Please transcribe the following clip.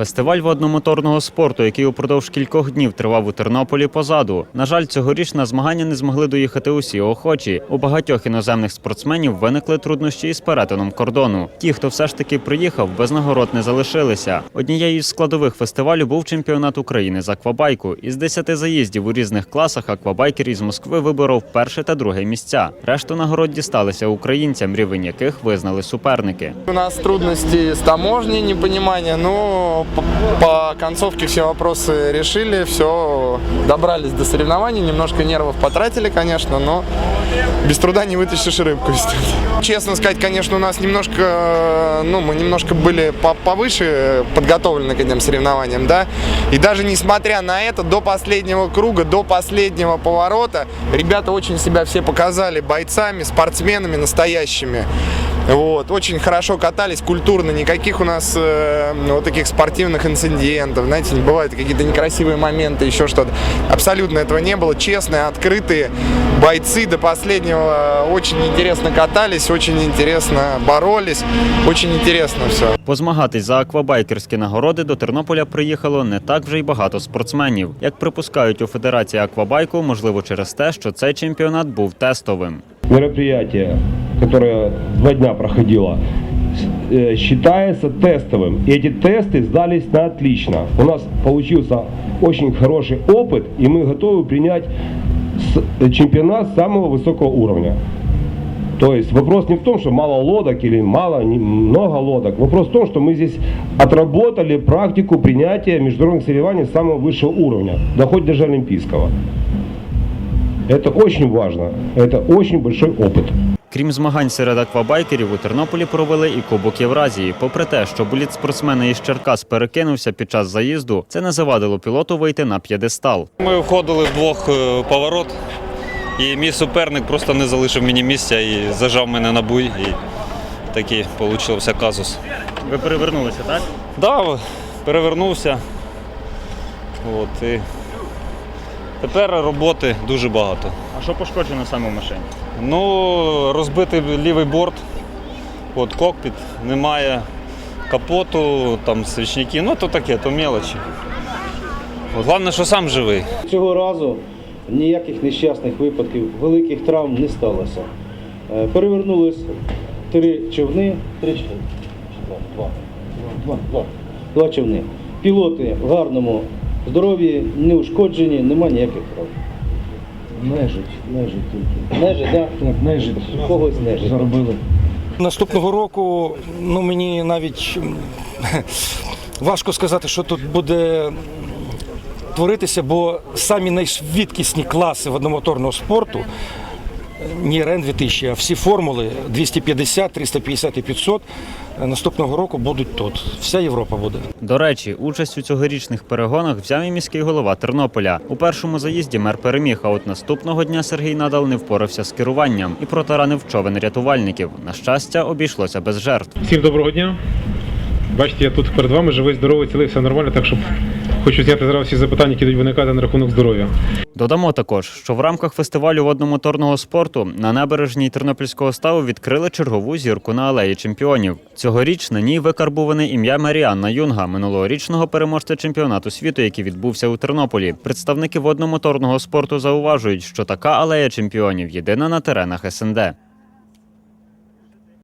Фестиваль водномоторного спорту, який упродовж кількох днів тривав у Тернополі, позаду. На жаль, цьогоріч на змагання не змогли доїхати усі охочі. У багатьох іноземних спортсменів виникли труднощі із перетином кордону. Ті, хто все ж таки приїхав, без нагород не залишилися. Однією з складових фестивалю був чемпіонат України з аквабайку. Із 10 заїздів у різних класах аквабайкер із Москви виборов перше та друге місця. Решту нагород дісталися українцям, рівень яких визнали суперники. У нас трудности с таможней, непонимание, но по, концовке все вопросы решили, все, добрались до соревнований, немножко нервов потратили, конечно, но без труда не вытащишь рыбку. Честно сказать, конечно, у нас немножко, э, ну, мы немножко были по- повыше подготовлены к этим соревнованиям, да, и даже несмотря на это, до последнего круга, до последнего поворота, ребята очень себя все показали бойцами, спортсменами настоящими. Вот, очень хорошо катались, культурно, никаких у нас э, вот таких спортивных инцидентов, знаете, не бывают какие-то некрасивые моменты, еще что-то. Абсолютно этого не было, честные, открытые бойцы до последнего э, очень интересно катались, очень интересно боролись, очень интересно все. Позмагатись за аквабайкерські нагороди до Тернополя приїхало не так вже й багато спортсменів. Як припускають у Федерації аквабайку, можливо, через те, що цей чемпіонат був тестовим. мероприятие, которое два дня проходило, с- э, считается тестовым. И эти тесты сдались на отлично. У нас получился очень хороший опыт, и мы готовы принять э, чемпионат самого высокого уровня. То есть вопрос не в том, что мало лодок или мало, много лодок. Вопрос в том, что мы здесь отработали практику принятия международных соревнований самого высшего уровня, да хоть даже олимпийского. Это очень важно. Это очень большой опыт. Крім змагань серед аквабайкерів, у Тернополі провели і Кубок Євразії. Попри те, що боліт спортсмена із Черкас перекинувся під час заїзду, це не завадило пілоту вийти на п'єдестал. Ми входили в двох е, поворот, і мій суперник просто не залишив мені місця і зажав мене на буй. І такий вийшов казус. Ви перевернулися, так? Да, перевернувся. От, і тепер роботи дуже багато. А що пошкоджено саме в машині? Ну, розбитий лівий борт, от кокпіт, немає капоту, там свічники, ну то таке, то мелочі. От, Головне, що сам живий. Цього разу ніяких нещасних випадків, великих травм не сталося. Е, Перевернулись три човни. Три човни. Чи Два. Два. Два. Два. Два човни. Пілоти в гарному здоров'ї, не ушкоджені, нема ніяких прав. Нежить, нежить тільки. Нежить, так? Так, нежить. Когось нежить. Заробили. Наступного року ну, мені навіть важко сказати, що тут буде творитися, бо самі найшвидкісні класи водномоторного спорту, не РН 2000, а всі формули 250, 350 і 500 е, наступного року будуть тут. Вся Європа буде. До речі, участь у цьогорічних перегонах взяв і міський голова Тернополя. У першому заїзді мер переміг, а от наступного дня Сергій Надал не впорався з керуванням і протаранив човен рятувальників. На щастя, обійшлося без жертв. Всім доброго дня. Бачите, я тут перед вами живий, здоровий, цілий, все нормально, так що хочу зняти зараз всі запитання, які будуть виникати на рахунок здоров'я. Додамо також, що в рамках фестивалю водномоторного спорту на набережній Тернопільського ставу відкрили чергову зірку на алеї чемпіонів. Цьогоріч на ній викарбуване ім'я Маріанна Юнга, минулорічного переможця чемпіонату світу, який відбувся у Тернополі. Представники водномоторного спорту зауважують, що така алея чемпіонів єдина на теренах СНД.